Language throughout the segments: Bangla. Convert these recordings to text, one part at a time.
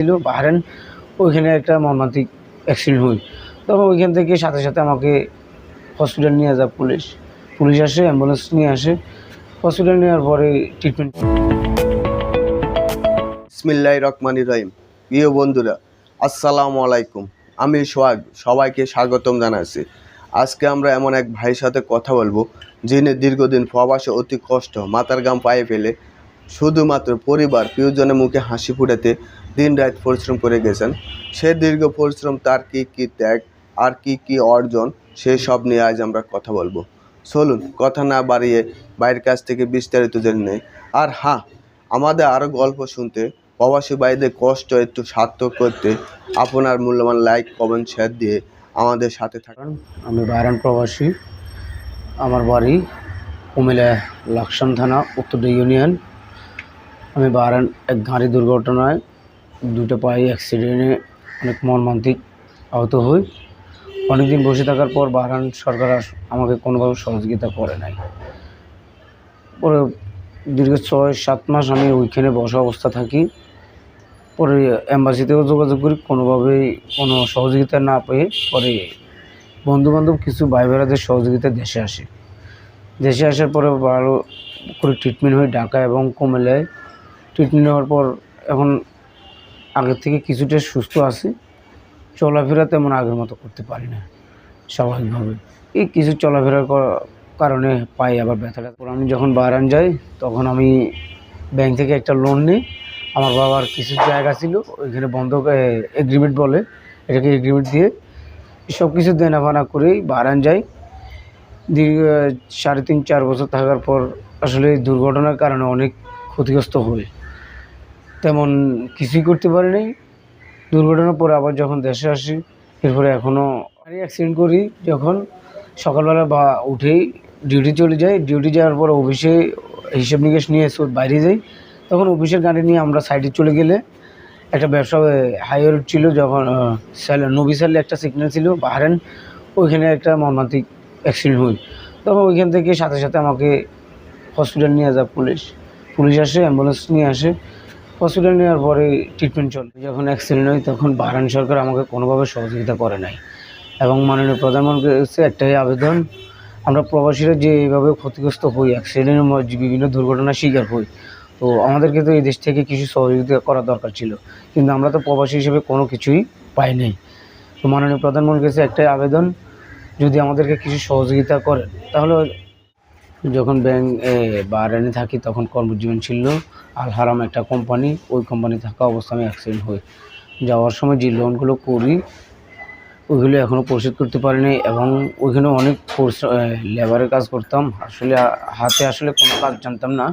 ছিল, বাহারেন, ওইখানে একটা মর্মান্তিক অ্যাক্সিডেন্ট হয় তখন ওইখান থেকে সাথে সাথে আমাকে হসপিটাল নিয়ে যায় পুলিশ। পুলিশ আসে অ্যাম্বুলেন্স নিয়ে আসে। হসপিটাল নেওয়ার পরে ট্রিটমেন্ট বিসমিল্লাহ রহমানির রহিম। প্রিয় বন্ধুরা, আসসালামু আলাইকুম। আমি সোহাগ, সবাইকে স্বাগতম জানাচ্ছি। আজকে আমরা এমন এক ভাইয়ের সাথে কথা বলব, যিনি দীর্ঘদিন প্রবাসে অতি কষ্ট মাথার গাম পায়ে ফেলে শুধুমাত্র পরিবার প্রিয়জনের মুখে হাসি ফুটাতে দিন রাত পরিশ্রম করে গেছেন। সে দীর্ঘ পরিশ্রম তার কি কি ত্যাগ, আর কি কি অর্জন সেই সব নিয়ে আজ আমরা কথা বলব। চলুন, কথা না বাড়িয়ে বাইরের কাছ থেকে বিস্তারিত জেনে নেই। আর হ্যাঁ আমাদের আরও গল্প শুনতে, প্রবাসী ভাইদের কষ্ট একটু সার্থক করতে আপনার মূল্যবান লাইক, কমেন্ট শেয়ার দিয়ে আমাদের সাথে থাকুন আমি বাহারান প্রবাসী। আমার বাড়ি কুমিল্লা, লাকসাম থানা, উত্তর ইউনিয়ন। আমি বাহারান এক গাড়ি দুর্ঘটনায় দুটো পায়ে অ্যাক্সিডেন্টে অনেক মর্মান্তিক আহত হই। অনেকদিন বসে থাকার পর বাহারান সরকার আমাকে কোনোভাবে সহযোগিতা করে নাই। পরে দীর্ঘ ছয়, সাত মাস আমি ওইখানে বসা অবস্থা থাকি। পরে অ্যাম্বাসিতেও যোগাযোগ করি, কোনোভাবেই কোনো সহযোগিতা না পেয়ে পরে বন্ধুবান্ধব কিছু ভাই বোনেদের সহযোগিতায় দেশে আসে। দেশে আসার পরে ভালো করে ট্রিটমেন্ট হয় ঢাকা এবং কুমিল্লায়। ট্রিটমেন্ট নেওয়ার পর এখন আগের থেকে কিছুটা সুস্থ আছি। চলাফেরা তেমন আগের মতো করতে পারি না, স্বাভাবিকভাবে। এই কিছু চলাফেরার কারণে পাই আবার ব্যথাটা আমি যখন বারান যাই, তখন আমি ব্যাংক থেকে একটা লোন নিই। আমার বাবার কিছু জায়গা ছিল, ওইখানে বন্ধক এগ্রিমেন্ট বলে, এটাকে এগ্রিমেন্ট দিয়ে সব কিছু দেনাফানা করেই বারান যাই। দীর্ঘ, সাড়ে তিন, চার বছর থাকার পর আসলে দুর্ঘটনার কারণে অনেক ক্ষতিগ্রস্ত হই। তেমন কিছুই করতে পারি নাই। দুর্ঘটনার পরে আবার যখন দেশে আসি, এরপরে এখনও গাড়ি অ্যাক্সিডেন্ট করি যখন। সকালবেলা বা উঠেই ডিউটি চলে যাই। ডিউটি যাওয়ার পর অফিসে হিসেব নিকেশ নিয়ে বাইরে যাই। তখন অফিসের গাড়ি নিয়ে আমরা সাইডে চলে গেলে একটা ব্যবসা হাইওয়ে রোড ছিল যখন নবী স্যালে একটা সিগন্যাল ছিল বাহারেন ওইখানে একটা মর্মান্তিক অ্যাক্সিডেন্ট হই তখন ওইখান থেকে সাথে সাথে আমাকে হসপিটাল নিয়ে যায় পুলিশ। পুলিশ আসে অ্যাম্বুলেন্স নিয়ে আসে। হসপিটাল নেওয়ার পরে ট্রিটমেন্ট চলে যখন অ্যাক্সিডেন্ট হয়, তখন বাহারান সরকার আমাকে কোনোভাবে সহযোগিতা করে নাই। এবং মাননীয় প্রধানমন্ত্রীর কাছে একটাই আবেদন, আমরা প্রবাসীরা যে এইভাবে ক্ষতিগ্রস্ত হই অ্যাক্সিডেন্টের বিভিন্ন দুর্ঘটনার শিকার হই, তো আমাদেরকে তো এই দেশ থেকে কিছু সহযোগিতা করা দরকার ছিল। কিন্তু আমরা তো প্রবাসী হিসেবে কোনো কিছুই পাই নাই। তো মাননীয় প্রধানমন্ত্রীর কাছে একটাই আবেদন, যদি আমাদেরকে কিছু সহযোগিতা করেন, তাহলে যখন ব্যাংক বাহারানে থাকি তখন কর্মজীবন ছিল আল হারাম একটা কোম্পানি ওই কোম্পানি থাকা অবস্থা আমি অ্যাক্সিডেন্ট হই। যাওয়ার সময় যে লোনগুলো করি, ওইগুলো এখনও পরিশোধ করতে পারিনি এবং ওইখানে অনেক লেবারের কাজ করতাম। আসলে হাতে আসলে কোনো কাজ জানতাম না।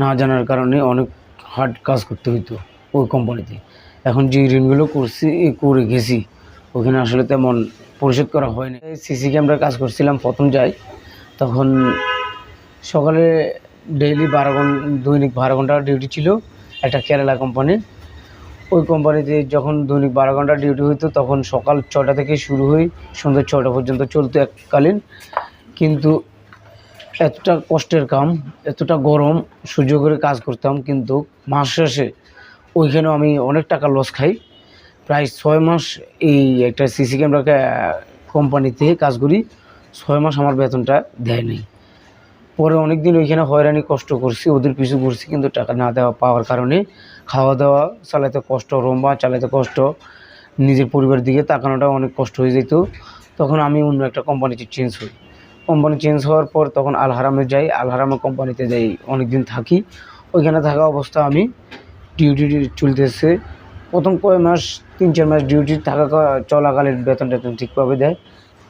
না জানার কারণে অনেক হার্ড কাজ করতে হইতো ওই কোম্পানিতে এখন যে ঋণগুলো করছি করে গেছি ওখানে আসলে তেমন পরিশোধ করা হয়নি সিসি ক্যামেরার কাজ করছিলাম, প্রথম যাই, তখন সকালে ডেইলি বারো ঘণ্টা দৈনিক বারো ঘণ্টা ডিউটি ছিল একটা কেরালা কোম্পানি ওই কোম্পানিতে যখন দৈনিক বারো ঘণ্টা ডিউটি হইতো, তখন সকাল ছটা থেকে শুরু হই সন্ধ্যে ছটা পর্যন্ত চলতো এককালীন। কিন্তু এতটা কষ্টের কাম, এতটা গরম সহ্য করে কাজ করতাম, কিন্তু মাস শেষে ওইখানেও আমি অনেক টাকা লস খাই। প্রায় ছয় মাস এই একটা সিসি ক্যামেরা কোম্পানিতে কাজ করি, ছয় মাস আমার বেতনটা দেয় নাই। পরে অনেক দিন ওইখানে হয়রানি, কষ্ট করছি, ওদের পিছু করছি কিন্তু টাকা না দেওয়া পাওয়ার কারণে খাওয়া দাওয়া চালাতে কষ্ট রোম্বা চালাতে কষ্ট, নিজের পরিবারের দিকে তাকানোটা অনেক কষ্ট হয়ে যেত। তখন আমি অন্য একটা কোম্পানিতে চেঞ্জ হই। কোম্পানি চেঞ্জ হওয়ার পর তখন আলহারামে যাই, আলহারামে কোম্পানিতে যাই অনেক দিন থাকি। ওইখানে থাকা অবস্থা আমি ডিউটি চলতেছে। প্রথম কয় মাস, তিন চার মাস ডিউটি থাকা চলাকালীন বেতন টেতন ঠিকভাবে দেয়।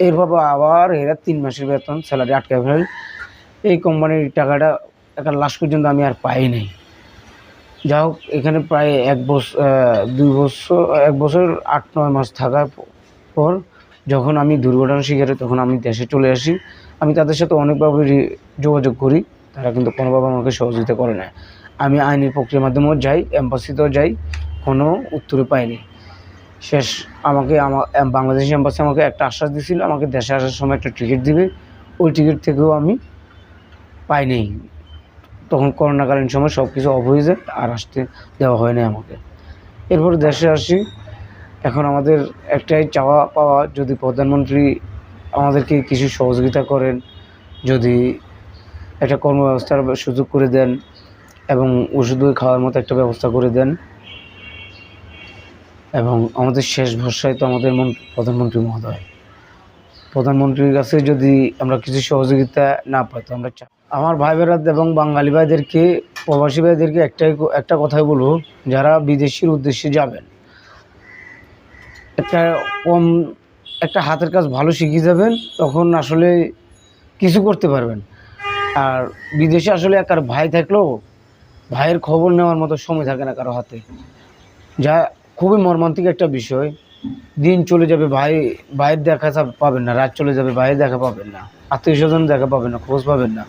এরপর আবার এরা তিন মাসের বেতন স্যালারি আটকে ফেলে। এই কোম্পানির টাকাটা একটা লাস্ট পর্যন্ত আমি আর পাই নাই। যা হোক, এখানে প্রায় এক বছর দুই বছর, এক বছর আট, নয় মাস থাকার পর যখন আমি দুর্ঘটনা শিকার, তখন আমি দেশে চলে আসি। আমি তাদের সাথে অনেকভাবে যোগাযোগ করি। তারা কিন্তু কোনোভাবে আমাকে সহযোগিতা করে না। আমি আইনি প্রক্রিয়ার মাধ্যমেও যাই, এম্বাসিতেও যাই, কোনো উত্তরে পাইনি শেষ আমাকে আমার বাংলাদেশ এম্বাসি আমাকে একটা আশ্বাস দিয়েছিল আমাকে দেশে আসার সময় একটা টিকিট দিবে। ওই টিকিট থেকেও আমি পাইনি তখন করোনাকালীন সময় সব কিছু অফ হয়ে যায়, আর আসতে দেওয়া হয় না আমাকে। এরপরে দেশে আসি। এখন আমাদের একটাই চাওয়া পাওয়া, যদি প্রধানমন্ত্রী আমাদেরকে কিছু সহযোগিতা করেন, যদি একটা কর্মব্যবস্থার সুযোগ করে দেন এবং ওষুধ খাওয়ার মতো একটা ব্যবস্থা করে দেন। এবং আমাদের শেষ ভরসায় তো আমাদের মন, প্রধানমন্ত্রী মহোদয়। প্রধানমন্ত্রীর কাছে যদি আমরা কিছু সহযোগিতা না পাই, তো আমরা আমার ভাই বেরাদ এবং বাঙালি ভাইদেরকে, প্রবাসী ভাইদেরকে একটাই একটা কথাই বলব, যারা বিদেশির উদ্দেশ্যে যাবেন। একটা কম, একটা হাতের কাজ ভালো শিখে যাবেন, তখন আসলে কিছু করতে পারবেন। আর বিদেশে আসলে একার ভাই থাকলেও ভাইয়ের খবর নেওয়ার মতো সময় থাকে না কারও হাতে। যা খুবই মর্মান্তিক একটা বিষয়। দিন চলে যাবে, ভাই, ভাইয়ের দেখা পাবেন না, রাত চলে যাবে, ভাইয়ের দেখা পাবেন না, আত্মীয় স্বজন দেখা পাবেন না, খোঁজ পাবেন না।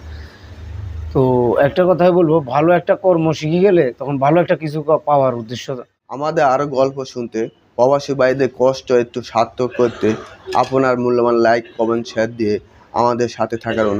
তো একটা কথাই বলব, ভালো একটা কর্ম শিখে গেলে তখন ভালো একটা কিছু পাওয়ার উদ্দেশ্য। আমাদের আরও গল্প শুনতে, প্রবাসী ভাইদের কষ্ট একটু সার্থক করতে, আপনার মূল্যবান লাইক কমেন্ট শেয়ার দিয়ে আমাদের সাথে থাকার অনুরোধ।